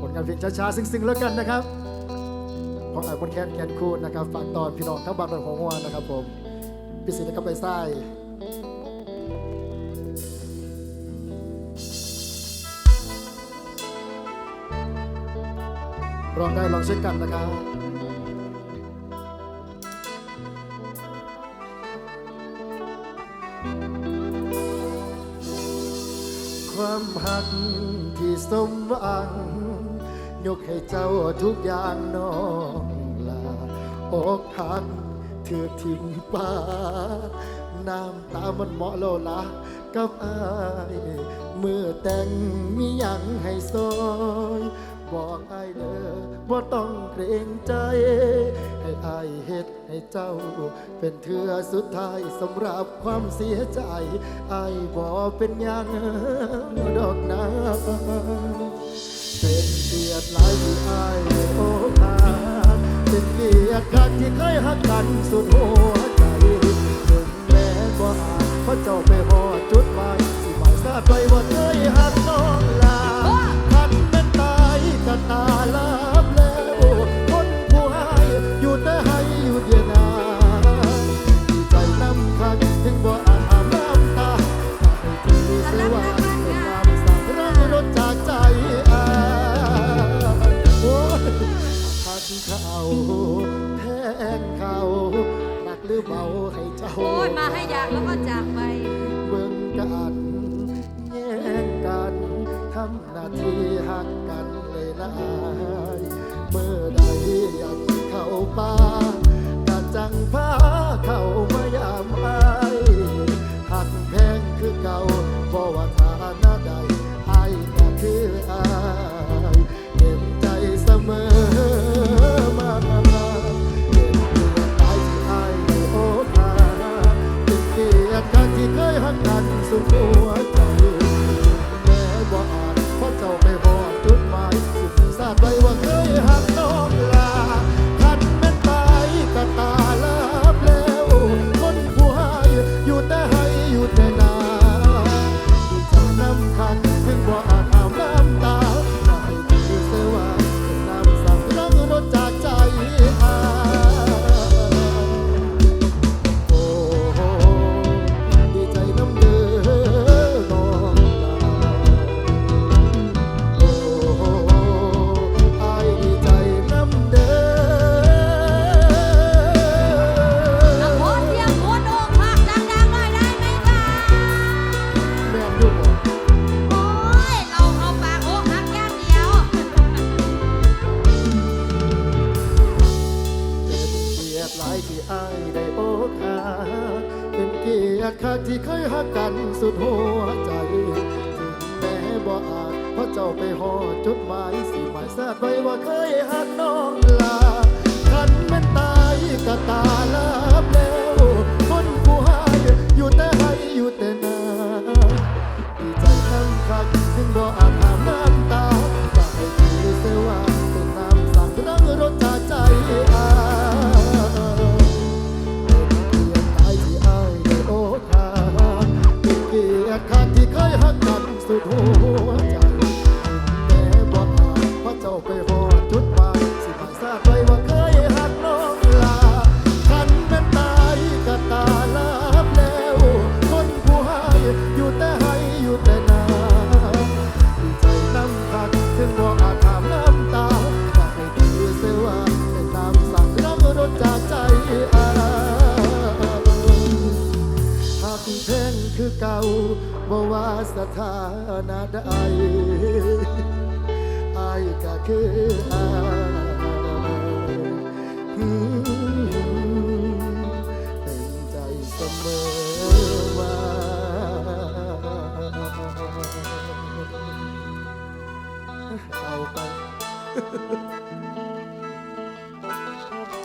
ผลงานเพลงช้าๆซึ้งๆแล้วกันนะครับของไอ้บนแคนแคนคูนนะครับฝากตอนพี่น้องทั้งบ้านเมืองของหัวนะครับผมพิเศษนะครับไปไส้ลองได้ลองเช็คกันนะครับความหัก สมหวัง ยกให้เจ้าทุกอย่างน้องลาอกหักเถือทิมป่าน้ำตามันเหมาะโลละกับอายเมื่อแต่งมียังให้ซอย บอกอายเด้อบ่ต้องเกรงใจ ให้อายเฮ็ดให้เจ้า เป็นเทือสุดท้ายสำหรับความเสียใจอายบ่เป็นยังดอกนะเป็นเกียรติหลายที่อายโอ้คาเป็นเกียรติคักที่เคยหักกันสุดหัวใจถึงแม้บ่อาจเพราะเจ้าไปหอดจุดหมายที่หมายซาดไว้ว่าเคยหัก ก็ตาบแล้วคนผู้ให้อยู่แต่ให้อยู่เดียวนาดีใจน้ำคักถึงบ่อาจอาบน้ำตาให้ที่สว่างเป็นน้ำสั่งรักรถจากใจอายโอ้ยหักเขาแทงเขาหนักหรือเบาให้เจ้าโอ้มาให้อยากแล้วก็จากไป เบิ่งกันแย่งกันทำหน้าที่หักกัน เลยละอายเมื่อใดอยากเข้าป่ากะจังพา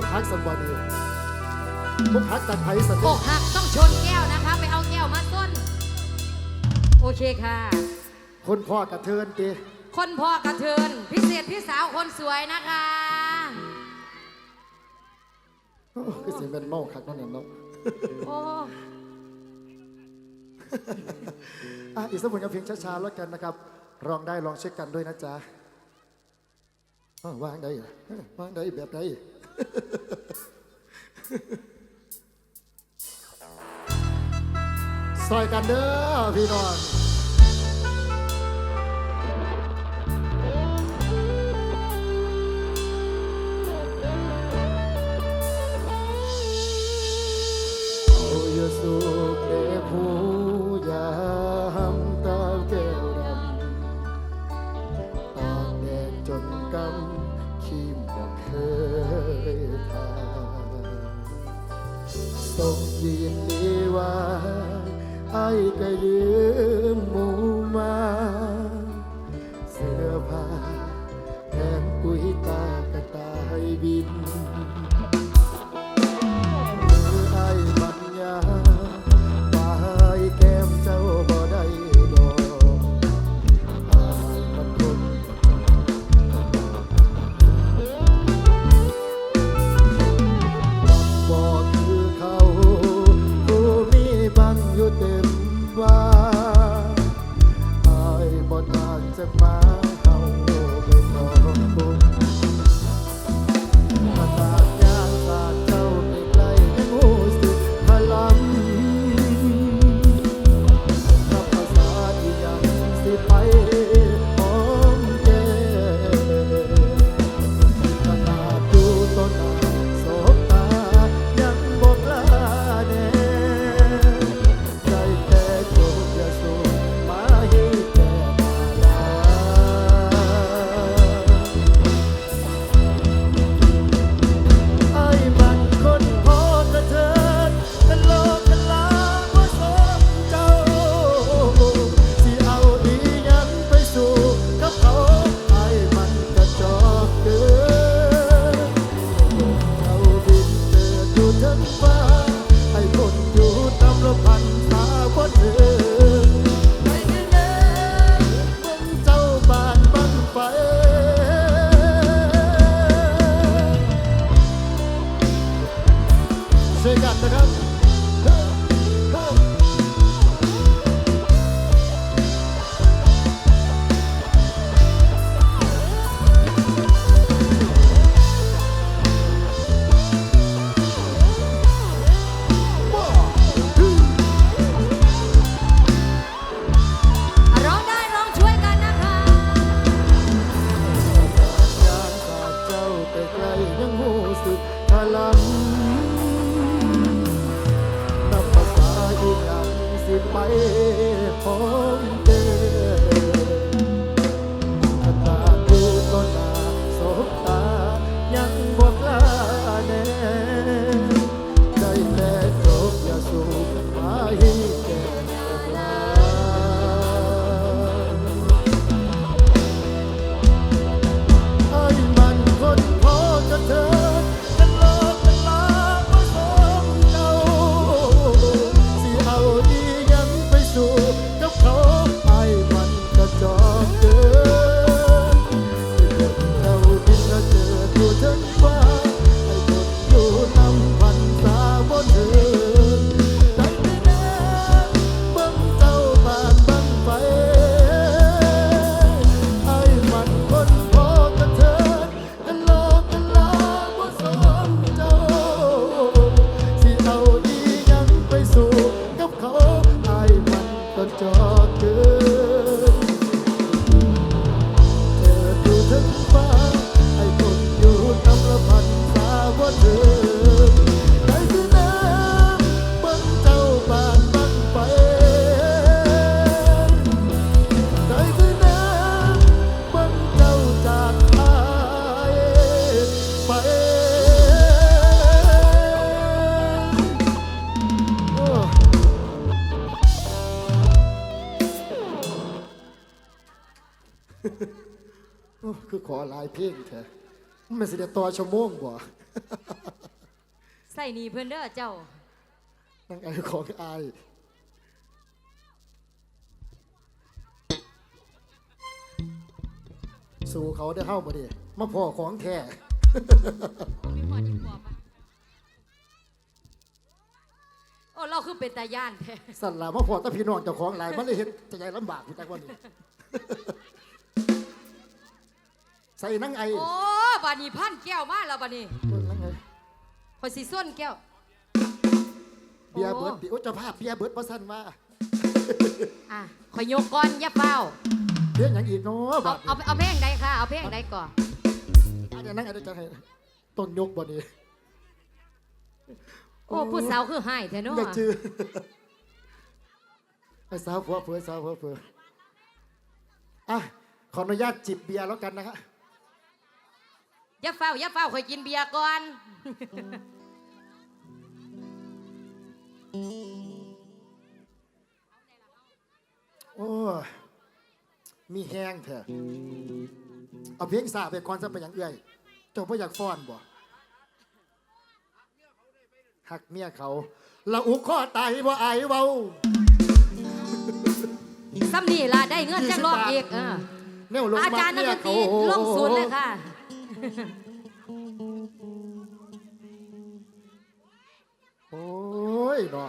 อกหักสันบอดีอกหักจากไผสันอกหักต้องชนแก้วนะคะ ไปเอาแก้วมาต้น โอเคค่ะ คนพ่อกระเทินตีคนพ่อกระเทิน พิเศษพี่สาวคนสวยนะคะคือสิเป็นเมาคักนั่นเองเนาะโอ๋ออีกสักผลกับเพลงช้าๆแล้วกันนะครับร้องได้ลองเช็คกันด้วยนะจ๊ะวางได้วางได้แบบได้ ซอยกันเด้อพี่น้อง ผม ชั่วโมงบ่ใส่นีเพื่อนเด้อเจ้านังไอของไอาสู่เขาได้เข้าบ่ดิมาพ่อของแท้มีโอ้เราคือเป็นตาย่านแท้สั่นละมาพ่อตาพี่น้องเจ้าของหลายมันเลยเห็นใจลำบากอยู่จังนนี้ ใส่นั่งไอ้ พันแก้วมาแล้วบานี้เบิ่งนังไอคอยสิส้นแก้ว เบียร์เบิร์ดดิโอ้เจ้าภาพเบียร์เบิร์ดประสันว่าอะคอยยกก่อนอย่าเฝ้าเรื่องอย่างอีกเนาะเอาบัดเอาเอาเพลงใดค่ะ เอาเพลงใดก่อนอันนี้นังไอจะให้ต้นยกบ่นี้โอ้ผู้สาวคือให้แท้เนาะอย่าจื้อไอ้สาวผัวเผือสาวผัวเผืออะขออนุญาตจิบเบียร์แล้วกันนะฮะ อย่าเฝ้าอย่าเฝ้าคอยกินเบียร์ก่อน โอ้ยมีแห้งแท้เอาเพียงสาไปก่อนซะไปอย่างเอื่อยเจ้าพ่อยากฟ้อนบ่หักเมียเขาละอุกข้อตายบ่อายเว้า ซ้ำนี่ล่ะได้เงินจังรอบอีกเออแนวลงอามาจารย์นักเมีดยนตเขารีลงศูนย์เลยค่ะ โอ้ยนอ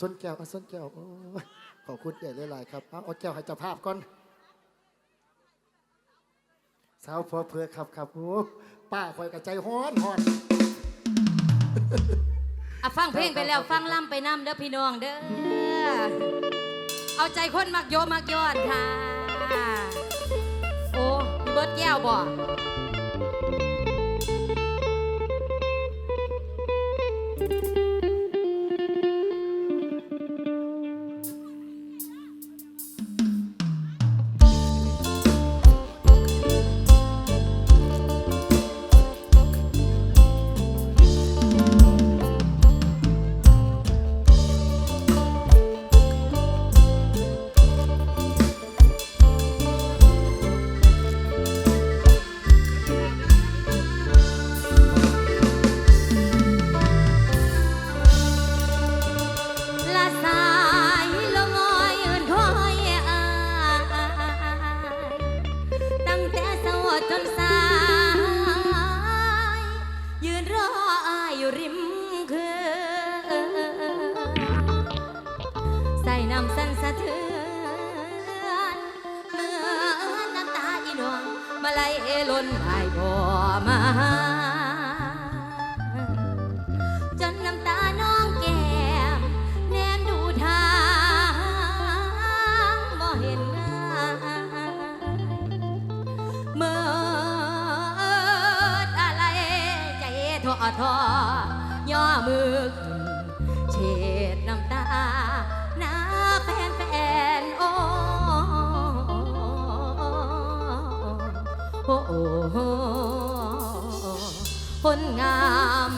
สนแก้วอะสนแก้วโอ้ยขอบคุณใหญ่หลายๆครับเอาเอาแก้วให้เจ้าภาพก่อนสาวผัวเผือครับครับโอ้ป้าคอยกับใจฮ้อนฮ้อนอะฟังเพลงไปแล้วฟังล่ำไปน้ำเด้อพี่น้องเด้อ เอาใจคนมักโยมักย้อนค่ะ เบิร์ดแก้วบ่ เทือนเมือน้ำตาอีนวงมาไหลเอล้นอายบ่มาจนน้ำตาน้องแก้มแนมดูทางบ่เห็นงานเมื่ออะไรใจท้อท้อย่อมือ คนงาม